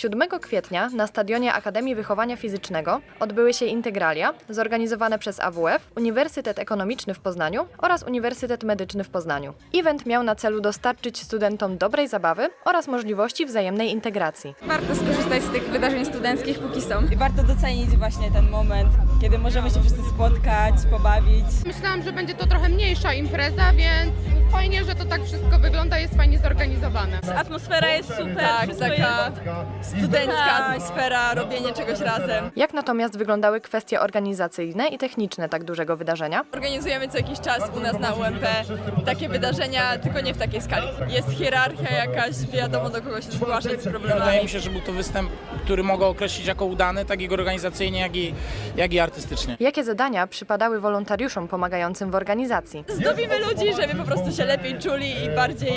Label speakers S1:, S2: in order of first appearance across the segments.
S1: 7 kwietnia na stadionie Akademii Wychowania Fizycznego odbyły się integralia zorganizowane przez AWF, Uniwersytet Ekonomiczny w Poznaniu oraz Uniwersytet Medyczny w Poznaniu. Event miał na celu dostarczyć studentom dobrej zabawy oraz możliwości wzajemnej integracji.
S2: Warto skorzystać z tych wydarzeń studenckich, póki są.
S3: I warto docenić właśnie ten moment, kiedy możemy się wszyscy spotkać, pobawić.
S4: Myślałam, że będzie to trochę mniejsza impreza, więc fajnie, że to tak wszystko wygląda, jest fajnie zorganizowane.
S3: Atmosfera jest super.
S2: Tak, taka
S3: jest-
S2: studencka atmosfera, robienie czegoś razem.
S1: Jak natomiast wyglądały kwestie organizacyjne i techniczne tak dużego wydarzenia?
S2: Organizujemy co jakiś czas u nas na UMP takie wydarzenia, tylko nie w takiej skali. Jest hierarchia jakaś, wiadomo do kogo się zgłaszać z
S5: Wydaje
S2: problemami.
S5: mi się, że był to występ, który mogę określić jako udany, tak jak organizacyjnie, jak i, jak i artystycznie.
S1: Jakie zadania przypadały wolontariuszom pomagającym w organizacji?
S2: Zdobimy ludzi, żeby po prostu się lepiej czuli i bardziej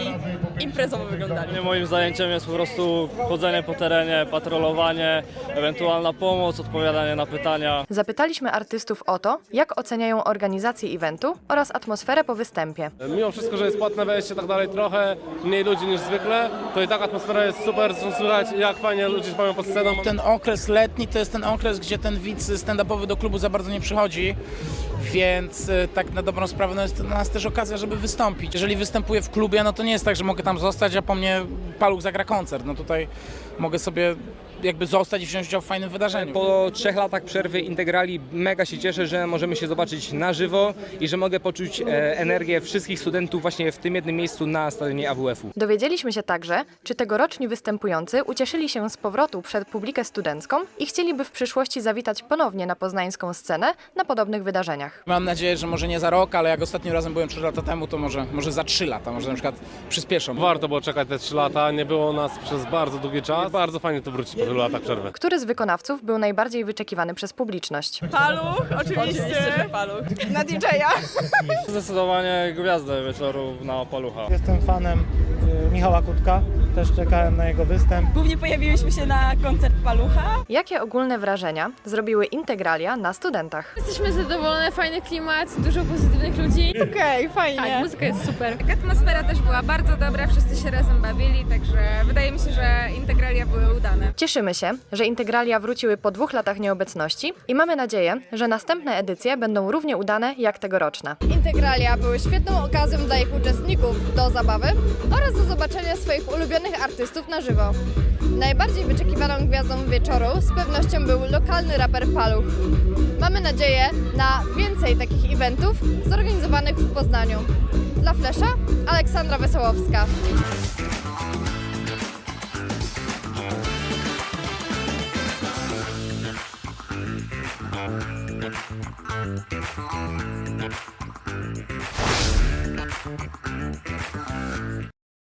S2: imprezowo wyglądali.
S6: Moim zajęciem jest po prostu chodzenie po terenie, patrolowanie, ewentualna pomoc, odpowiadanie na pytania.
S1: Zapytaliśmy artystów o to, jak oceniają organizację eventu oraz atmosferę po występie.
S7: Mimo wszystko, że jest płatne wejście i tak dalej, trochę mniej ludzi niż zwykle, to i tak atmosfera jest super, zresztą słychać jak fajnie ludzie się bawią pod sceną.
S5: Ten okres letni to jest ten okres, gdzie ten widz stand-upowy do klubu za bardzo nie przychodzi, więc e, tak na dobrą sprawę no jest to dla nas też okazja, żeby wystąpić. Jeżeli występuję w klubie, no to nie jest tak, że mogę tam zostać, a po mnie Paluch zagra koncert. No tutaj mogę sobie jakby zostać i wziąć udział w fajnym wydarzeniu.
S8: Po trzech latach przerwy integrali mega się cieszę, że możemy się zobaczyć na żywo i że mogę poczuć e, energię wszystkich studentów właśnie w tym jednym miejscu na stadionie AWF-u.
S1: Dowiedzieliśmy się także, czy tegoroczni występujący ucieszyli się z powrotu przed publikę studencką i chcieliby w przyszłości zawitać ponownie na poznańską scenę na podobnych wydarzeniach.
S5: Mam nadzieję, że może nie za rok, ale jak ostatnim razem byłem 3 lata temu, to może, może za 3 lata, może na przykład przyspieszą.
S7: Warto było czekać te 3 lata, nie było nas przez bardzo długi czas. Bardzo fajnie tu wrócić po tylu latach przerwy.
S1: Który z wykonawców był najbardziej wyczekiwany przez publiczność?
S2: Paluch, oczywiście. paluch. Na DJ-a.
S6: Zdecydowanie gwiazdę wieczoru na Palucha.
S9: Jestem fanem y, Michała Kutka, też czekałem na jego występ.
S3: Głównie pojawiłyśmy się na koncert Palucha.
S1: Jakie ogólne wrażenia zrobiły integralia na studentach?
S4: Jesteśmy zadowolone, fajny klimat, dużo pozytywnych ludzi.
S2: Okej, fajnie.
S4: Tak, muzyka jest super.
S2: Atmosfera też była bardzo dobra, wszyscy się razem bawili, także wydaje mi się, że integralia były udane.
S1: Cieszymy się, że integralia wróciły po dwóch latach nieobecności i mamy nadzieję, że następne edycje będą równie udane jak tegoroczna. Integralia były świetną okazją dla ich uczestników do zabawy oraz do zobaczenia swoich ulubionych artystów na żywo. Najbardziej wyczekiwaną gwiazdą wieczoru z pewnością był lokalny raper Paluch. Mamy nadzieję na więcej takich eventów zorganizowanych w Poznaniu. Dla Flesza Aleksandra Wesołowska.